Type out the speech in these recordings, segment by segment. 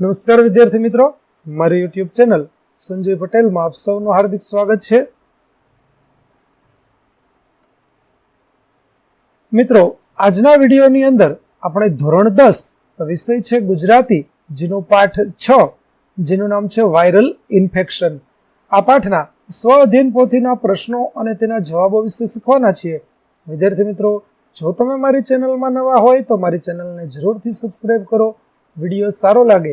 નમસ્કાર વિદ્યાર્થી મિત્રો. મારી યુટ્યુબ ચેનલ સંજય પટેલમાં આપ સૌનું હાર્દિક સ્વાગત છે. મિત્રો, આજના વિડીયોની અંદર આપણે ધોરણ દસ વિષય છે ગુજરાતી, જેનો પાઠ છ, જેનું નામ છે વાયરલ ઇન્ફેક્શન. આ પાઠના સ્વ અધ્યયન પોથીના પ્રશ્નો અને તેના જવાબો વિશે શીખવાના છીએ. વિદ્યાર્થી મિત્રો, જો તમે મારી ચેનલમાં નવા હોય તો મારી ચેનલને જરૂરથી સબસ્ક્રાઈબ કરો. વીડિયો સારો લાગે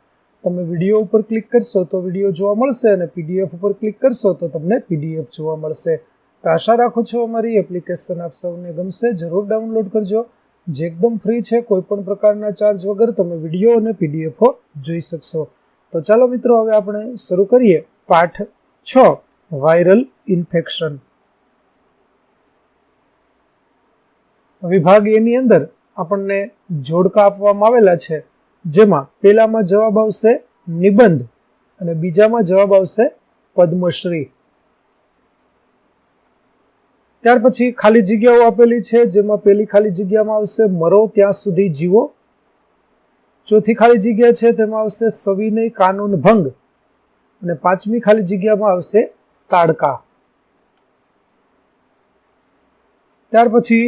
તમે વીડિયો ઉપર ક્લિક કરશો તો વીડિયો જોવા મળશે અને પીડીએફ ઉપર ક્લિક કરશો તો તમને પીડીએફ જોવા મળશે. તો આશા રાખું છું અમારી એપ્લિકેશન આપ સૌને ગમશે. જરૂર ડાઉનલોડ કરજો. જે એકદમ ફ્રી છે, કોઈ પણ પ્રકારના ચાર્જ વગર તમે વીડિયો અને પીડીએફો જોઈ શકશો. તો ચાલો મિત્રો, હવે આપણે શરૂ કરીએ. પાઠ છ, વાયરલ ઇન્ફેક્શન. વિભાગ એની અંદર આપણને જોડકા આપવામાં આવેલા છે. જેમાં પેલામાં જવાબ આવશે નિબંધ અને બીજામાં જવાબ આવશે પદ્મશ્રી. ત્યાર પછી ખાલી જગ્યાઓ આપેલી છે, જેમાં પેલી ખાલી જગ્યામાં આવશે મરો, ત્યાં સુધી જીવો. ચોથી ખાલી જગ્યા છે, તેમાં આવશે સવિનય કાનૂન ભંગ. અને પાંચમી ખાલી જગ્યામાં આવશે તાડકા. ત્યાર પછી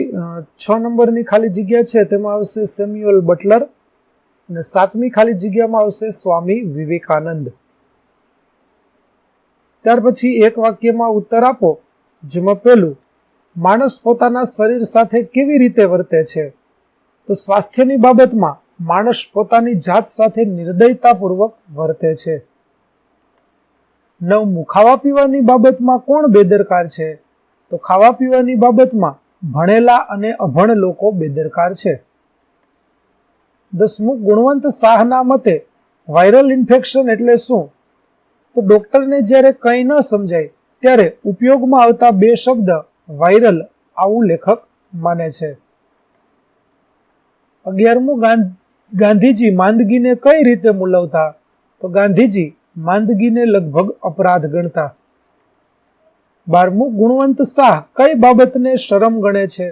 છ નંબરની ખાલી જગ્યા છે, તેમાં આવશે સેમ્યુઅલ બટલર. અને સાતમી ખાલી જગ્યામાં આવશે સ્વામી વિવેકાનંદ. ત્યાર પછી એક વાક્યમાં ઉત્તર આપો, જેમાં પેલું માણસ પોતાના શરીર સાથે કેવી રીતે વર્તે છે? તો સ્વાસ્થ્યની બાબતમાં, માણસ પોતાની જાત સાથે નિર્દયતાપૂર્વક વર્તે છે. નવમું ખાવા પીવાની બાબતમાં કોણ બેદરકાર છે? તો ખાવા પીવાની બાબતમાં ભણેલા અને અભણ લોકો બેદરકાર છે. દસમું ગુણવંત શાહના મતે વાયરલ ઇન્ફેક્શન એટલે શું? તો ડોક્ટરને જ્યારે કંઈ ન સમજાય, ત્યારે ઉપયોગમાં આવતા બે શબ્દ વાયરલ આવું લેખક માને છે. અગિયારમું ગાંધીજી માંદગીને કઈ રીતે મૂલવતા? તો ગાંધીજી માંદગીને લગભગ અપરાધ ગણતા. બારમું ગુણવંત શાહ કઈ બાબતને શરમ ગણે છે?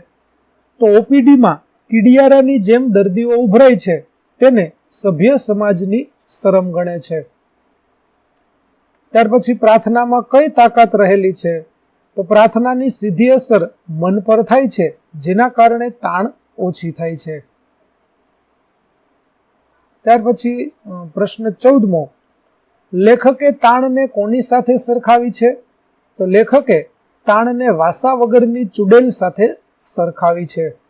તો ઓપીડીમાં કીડિયારાની જેમ દર્દીઓ ઉભરાય છે, તેને સભ્ય સમાજની શરમ ગણે છે. ત્યાર પછી પ્રાર્થનામાં કઈ તાકાત રહેલી છે? તો પ્રાર્થનાની સીધી અસર મન પર થાય છે, જેના કારણે તાણ ઓછી થાય છે. ત્યાર પછી પ્રશ્ન ચૌદમો. લેખકે તાણને કોની સાથે સરખાવી છે? તો લેખકે તાણને વાસા વગરની ચુડેલ સાથે સરખાવી છે.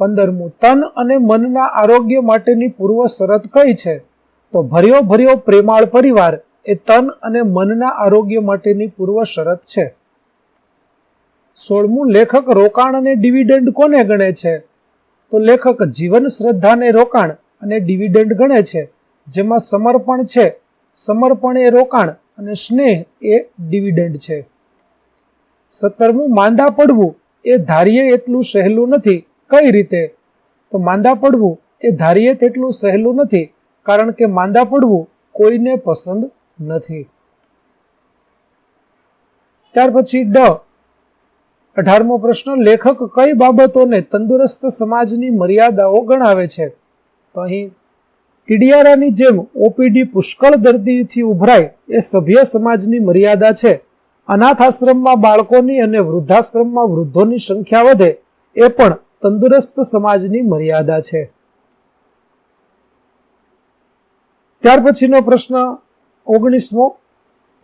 પંદરમું. તન અને મનના આરોગ્ય માટેની પૂર્વ શરત કઈ છે? તો ભર્યો ભર્યો પ્રેમાળ પરિવાર એ તન અને મનના આરોગ્ય માટેની પૂર્વ શરત છે. સોળમું, લેખક રોકાણ અને ડિવિડન્ડ કોને ગણે છે? તો લેખક જીવન શ્રદ્ધાને રોકાણ અને ડિવિડન્ડ ગણે છે. જેમાં સમર્પણ છે. સમર્પણ એ રોકાણ અને સ્નેહ એ ડિવિડન્ડ છે. સત્તરમું, માંદા પડવું એ ધારીએ એટલું સહેલું નથી. કઈ રીતે? તો માંદા પડવું એ ધારીએ તેટલું સહેલું નથી, કારણ કે માંદા પડવું કોઈને પસંદ નથી. ત્યાર પછી ડ. અઢારમો પ્રશ્ન, લેખક કઈ બાબતોને તંદુરસ્ત સમાજની મર્યાદાઓ ગણાવે છે? તો અહીં ટીડિયારાની જેમ ઓપીડી પુષ્કળ દર્દીથી ઉભરાય એ સભ્ય સમાજની મર્યાદા છે. અનાથ આશ્રમમાં બાળકોની અને વૃદ્ધાશ્રમમાં વૃદ્ધોની સંખ્યા વધે એ પણ તંદુરસ્ત સમાજની મર્યાદા છે. ત્યાર પછીનો પ્રશ્ન ઓગણીસમો,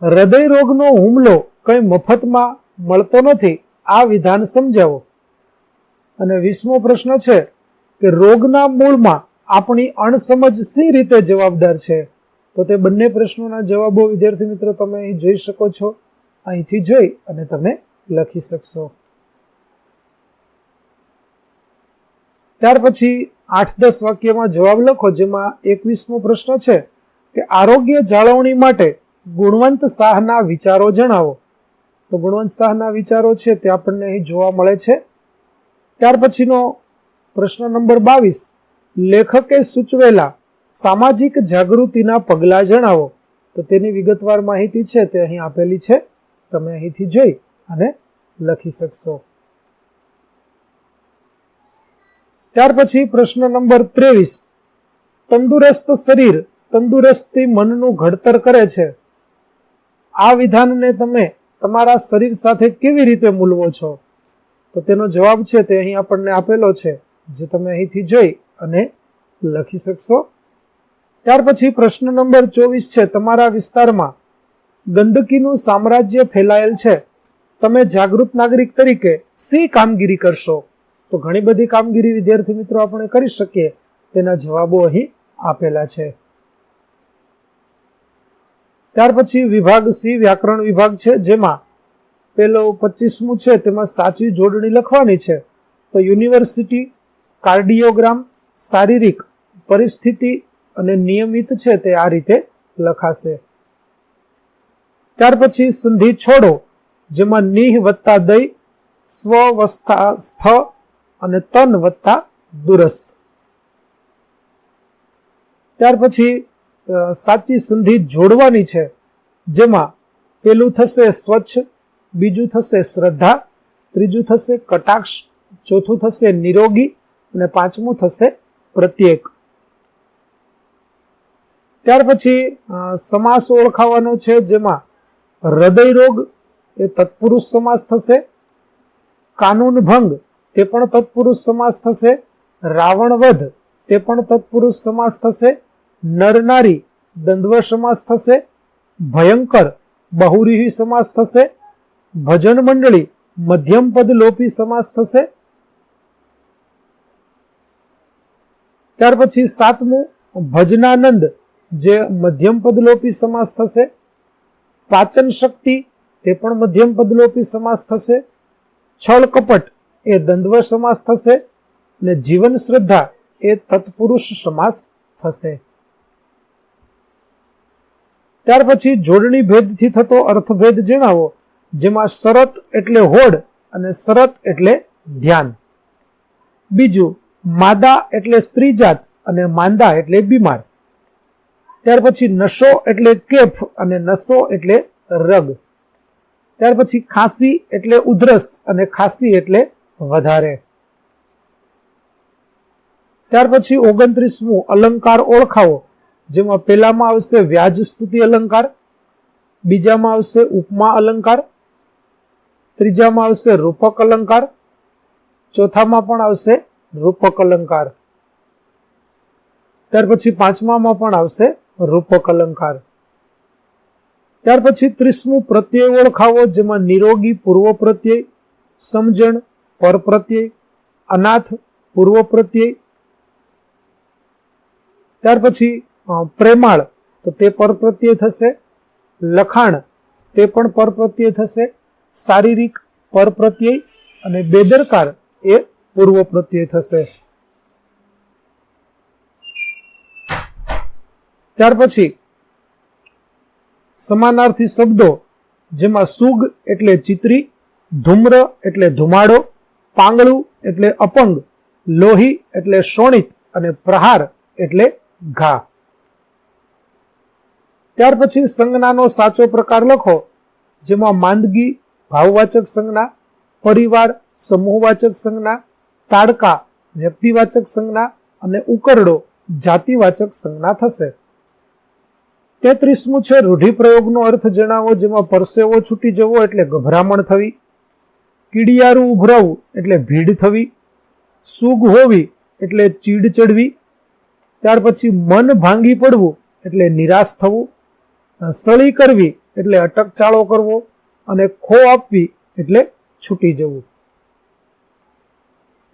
હૃદય રોગનો હુમલો કઈ મફતમાં મળતો નથી, આ વિધાન સમજાવો. અને વીસમો પ્રશ્ન છે કે રોગના મૂળમાં આપણી અણસમજ સી રીતે જવાબદાર છે? તો તે બંને પ્રશ્નોના જવાબો વિદ્યાર્થી મિત્રો તમે અહીં જોઈ શકો છો. અહીંથી જોઈ અને તમે લખી શકશો. ત્યાર પછી આઠ દસ વાક્યમાં જવાબ લખો, જેમાં એકવીસમો પ્રશ્ન છે કે આરોગ્ય જાળવણી માટે ગુણવંત શાહના વિચારો જણાવો. તો ગુણવંત શાહના વિચારો છે તે આપણને અહીં જોવા મળે છે. ત્યાર પછીનો પ્રશ્ન નંબર બાવીસ, લેખકે સૂચવેલા સામાજિક જાગૃતિના પગલાં જણાવો. તો તેની વિગતવાર માહિતી છે તે અહીં આપેલી છે. તમે અહીંથી જોઈ અને લખી શકશો. ત્યાર પછી પ્રશ્ન નંબર ત્રેવીસ. તંદુરસ્ત શરીર તંદુરસ્તી મનનું ઘડતર કરે છે. આ વિધાનને તમે તમારા શરીર સાથે કેવી રીતે મૂલવો છો? તો તેનો જવાબ છે તે અહીં આપણને આપેલો છે, જે તમે અહીંથી જોઈ અને લખી શકશો. ત્યાર પછી પ્રશ્ન નંબર ચોવીસ છે, તમારા વિસ્તારમાં ગંદકીનું સામ્રાજ્ય ફેલાયેલ છે. તમે જાગૃત નાગરિક તરીકે સી કામગીરી કરશો? તો ઘણી બધી કામગીરી વિદ્યાર્થી મિત્રો આપણે કરી શકીએ. તેના જવાબો અહીં આપેલા છે. ત્યાર પછી વિભાગ સી વ્યાકરણ વિભાગ છે, જેમાં પેલો પચીસમું છે, તેમાં સાચી જોડણી લખવાની છે. તો યુનિવર્સિટી કાર્ડિયોગ્રામ, શારીરિક પરિસ્થિતિ અને નિયમિત છે તે આ રીતે લખાશે. ત્યાર પછી સંધિ છોડો, જેમાં નિહ વત્તા દય સ્વવસ્થા, સ્થ અને તન વત્તા દુરસ્ત. ત્યાર પછી સાચી સંધિ જોડવાની છે, જેમાં પેલું થશે સ્વચ્છ, બીજું થશે શ્રદ્ધા, ત્રીજું થશે કટાક્ષ, ચોથું થશે નિરોગી અને પાંચમું થશે પ્રત્યેક. ત્યાર પછી સમાસ ઓળખાવાનો છે, જેમાં હૃદય રોગ એ તત્પુરુષ સમાસ થશે, કાનૂન ભંગ તે પણ તત્પુરુષ સમાસ થશે. રાવણ વધ, તે પણ તત્પુરુષ સમાસ થશે. નરનારી, દ્વંદ્વ સમાસ થશે. ભયંકર, બહુરીહી સમાસ થશે. ભજન મંડળી, મધ્યમ પદ લોપી સમાસ થશે. ત્યાર પછી સાતમું, ભજનાનંદ, જે મધ્યમ પદલોપી સમાસ થશે. પાચન શક્તિ, તે પણ મધ્યમ પદલોપી સમાસ થશે. છળ કપટ એ દ્વંદ્વ સમાસ થશે અને જીવન શ્રદ્ધા એ તત્પુરુષ સમાસ થશે. ત્યાર પછી જોડણી ભેદથી થતો અર્થભેદ જણાવો, જેમાં શરત એટલે હોડ અને શરત એટલે ધ્યાન. બીજું, માદા એટલે સ્ત્રી જાત અને માંદા એટલે બીમાર. ત્યાર પછી નશો એટલે કેફ અને નસો એટલે રગ. ત્યાર પછી ખાંસી એટલે ઉધરસ અને ખાંસી એટલે વધારે. ત્યાર પછી ઓગણત્રીસમું અલંકાર ઓળખાવો, જેમાં પહેલામાં આવશે વ્યાજ સ્તુતિ અલંકાર, બીજામાં આવશે ઉપમા અલંકાર, ત્રીજામાં આવશે રૂપક અલંકાર, ચોથામાં પણ આવશે રૂપક અલંકાર. ત્યાર પછી પાંચમામાં પણ આવશે રૂપક અલંકાર. ત્યાર પછી ત્રીસમું પ્રત્યય ઓળખાવો, જેમાં નિરોગી પૂર્વ પ્રત્યય, સમજણ પર પ્રત્યય અનાથ પૂર્વ પ્રત્યય ત્યાર પછી પ્રેમાળ, તો તે પર પ્રત્યય થશે. લખાણ, તે પણ પર પ્રત્યય થશે. શારીરિક, પર પ્રત્યય અને બેદરકાર, એ પૂર્વ પ્રત્યય થશે. ત્યાર પછી, સમાનાર્થી શબ્દો, જેમાં સુગ એટલે ચિત્રી, ધૂમ્ર એટલે ધુમાડો પાંગળું એટલે અપંગ, લોહી એટલે શોણિત અને પ્રહાર એટલે ઘા. ત્યાર પછી સંજ્ઞાનો સાચો પ્રકાર લખો, જેમાં માંદગી, ભાવવાચક સંજ્ઞા, પરિવાર, સમૂહવાચક સંજ્ઞા, તાડકા, વ્યક્તિવાચક સંજ્ઞા અને ઉકરડો, જાતિવાચક સંજ્ઞા થશે. તેત્રીસમું છે રૂઢિપ્રયોગનો અર્થ જણાવો, જેમાં પરસેવો છૂટી જવો એટલે ગભરામણ થવી કીડિયારું ઉભરાવું એટલે ભીડ થવી, સુગ હોવી એટલે ચીડ ચડવી, ત્યાર પછી મન ભાંગી પડવું એટલે નિરાશ થવું સળી કરવી એટલે અટકચાળો કરવો અને ખો આપવી એટલે છૂટી જવું.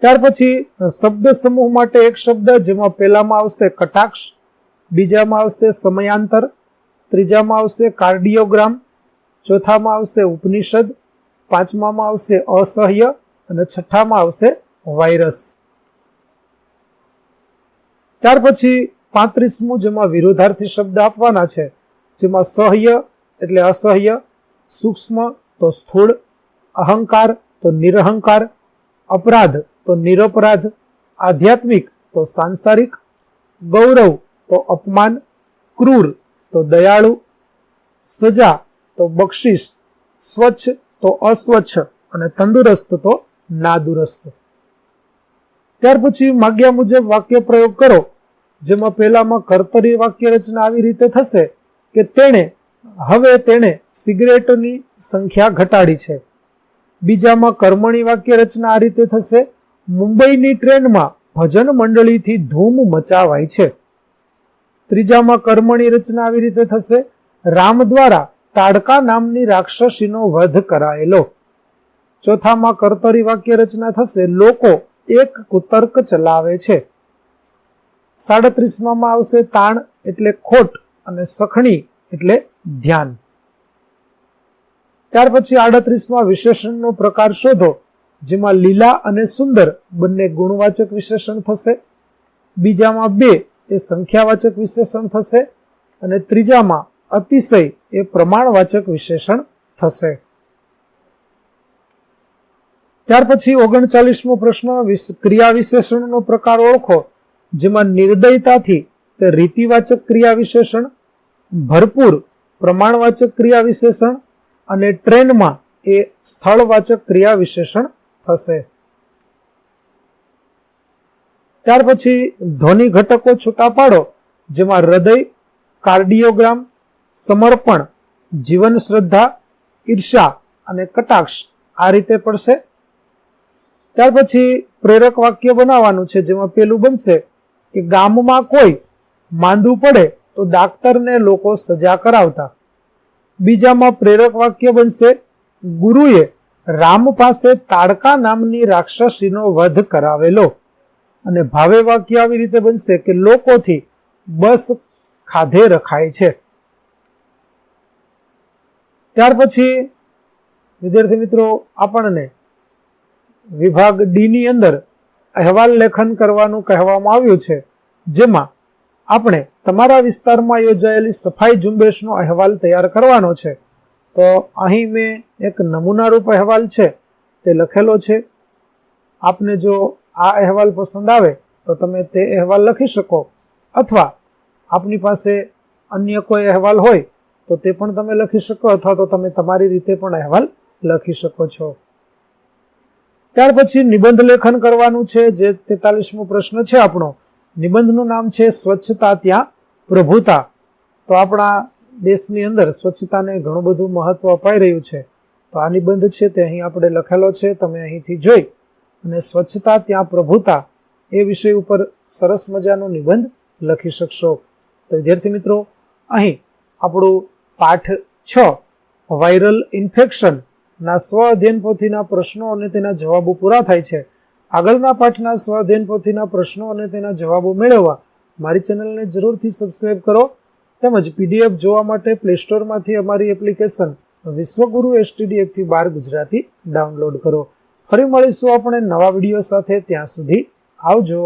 ત્યાર પછી શબ્દ સમૂહ માટે એક શબ્દ જેમાં પહેલામાં આવશે કટાક્ષ, બીજામાં આવશે સમયાંતર, ત્રીજામાં આવશે કાર્ડિયોગ્રામ, ચોથામાં આવશે ઉપનિષદ પાંચમામાં આવશે અસહ્ય અને છઠ્ઠામાં આવશે વાયરસ. ત્યાર પછી પાંત્રીસમું જેમાં વિરોધાર્થી શબ્દ આપવાના છે, જેમાં સહ્ય એટલે અસહ્ય, સૂક્ષ્મ તો સ્થૂળ, અહંકાર તો નિરહંકાર, અપરાધ તો નિરપરાધ, આધ્યાત્મિક તો સાંસારિક, ગૌરવ તો અપમાન, ક્રૂર તો દયાળુ, સજા તો બક્ષિસ, સ્વચ્છ તો અસ્વચ્છ અને તંદુરસ્ત તો નાદુરસ્ત. ત્યાર પછી માગ્યા મુજબ વાક્ય પ્રયોગ કરો, જેમાં પહેલામાં કર્તરી વાક્ય રચના આવી રીતે થશે કે તેણે, હવે તેણે સિગરેટની સંખ્યા ઘટાડી છે. બીજામાં કર્મણી વાક્ય રચના આ રીતે થશે, મુંબઈની ટ્રેનમાં ભજન મંડળીથી ધૂમ મચાવાય છે. ત્રીજામાં કર્મણી રચના આવી રીતે થશે, રામ દ્વારા તાડકા નામની રાક્ષસીનો વધ કરાયેલો. ચોથામાં કર્તરી વાક્ય રચના થશે, લોકો એક કુતર્ક ચલાવે છે. સાડત્રીસમાં આવશે, તાણ એટલે ખોટ અને સખણી એટલે ધ્યાન. ત્યાર પછી આડત્રીસમાં વિશેષણનો પ્રકાર શોધો, જેમાં લીલા અને સુંદર બંને ગુણવાચક વિશેષણ થશે. બીજામાં બે એ સંખ્યાવાચક વિશેષણ થશે અને ત્રીજામાં અતિશય એ પ્રમાણવાચક વિશેષણ થશે. ત્યાર પછી ઓગણચાલીસમો પ્રશ્ન ક્રિયા વિશેષણનો પ્રકાર ઓળખો, જેમાં નિર્દયતાથી તે રીતિવાચક ક્રિયા વિશેષણ ભરપૂર પ્રમાણવાચક ક્રિયા વિશેષણ અને ટ્રેનમાં એ સ્થળવાચક ક્રિયા વિશેષણ થશે. ત્યાર પછી ધ્વનિ ઘટકો છૂટા પાડો, જેમાં હૃદય, કાર્ડિયોગ્રામ સમર્પણ, જીવન શ્રદ્ધા ઈર્ષા અને કટાક્ષ આ રીતે પડશે. ત્યાર પછી પ્રેરક વાક્ય બનાવવાનું છે, જેમાં પેલું બનશે કે ગામમાં કોઈ માંદું પડે તો ડાક્ટરને લોકો સજા કરાવતા. બીજામાં પ્રેરક વાક્ય બનશે, ગુરુએ રામ પાસે તાડકા નામની રાક્ષસીનો વધ કરાવેલો. અને ભાવે વાક્ય આવી રીતે બનશે કે લોકોથી બસ ખાધે રખાય છે. ત્યાર પછી, વિદ્યાર્થી મિત્રો, આપણને વિભાગ ડી ની અંદર અહેવાલ લેખન કરવાનું કહેવામાં આવ્યું છે, જેમાં આપણે તમારા વિસ્તારમાં યોજાયેલી સફાઈ ઝુંબેશનો અહેવાલ તૈયાર કરવાનો છે. તો અહીં મેં એક નમૂનારૂપ અહેવાલ છે, તે લખેલો છે. આપને જો આ અહેવાલ પસંદ આવે, તો તમે તે અહેવાલ લખી શકો. અથવા આપની પાસે અન્ય કોઈ અહેવાલ હોય તો તે પણ તમે લખી શકો, અથવા તો તમે તમારી રીતે પણ અહેવાલ લખી શકો છો. ત્યાર પછી નિબંધ લેખન કરવાનું છે, જે તેતાલીસમો પ્રશ્ન છે આપણો. નિબંધનું નામ છે સ્વચ્છતા ત્યાં પ્રભુતા. તો આપણા દેશની અંદર સ્વચ્છતાને ઘણું બધું મહત્વ અપાઈ રહ્યું છે. તો આ નિબંધ છે તે અહીં આપણે લખેલો છે, તમે અહીંથી જોઈ. અને સ્વચ્છતા ત્યાં પ્રભુતા, એ વિષય ઉપર સરસ મજાનો નિબંધ લખી શકશો. તો વિદ્યાર્થી મિત્રો, અહીં આપણું પાઠ છ, વાયરલ ઇન્ફેક્શન. ના સ્વ અધ્યયન પોથીના પ્રશ્નો અને તેના જવાબો પૂરા થાય છે. આગળના પાઠના સ્વ અધ્યયન પોથીના પ્રશ્નો અને તેના જવાબો મેળવવા મારી ચેનલને જરૂરથી સબસ્ક્રાઇબ કરો તેમજ પીડીએફ જોવા માટે પ્લે સ્ટોરમાંથી અમારી એપ્લિકેશન વિશ્વગુરુ એસટીડી એકથી બાર ગુજરાતી ડાઉનલોડ કરો. ફરી મળીશું આપણે નવા વીડિયો સાથે ત્યાં સુધી આવજો.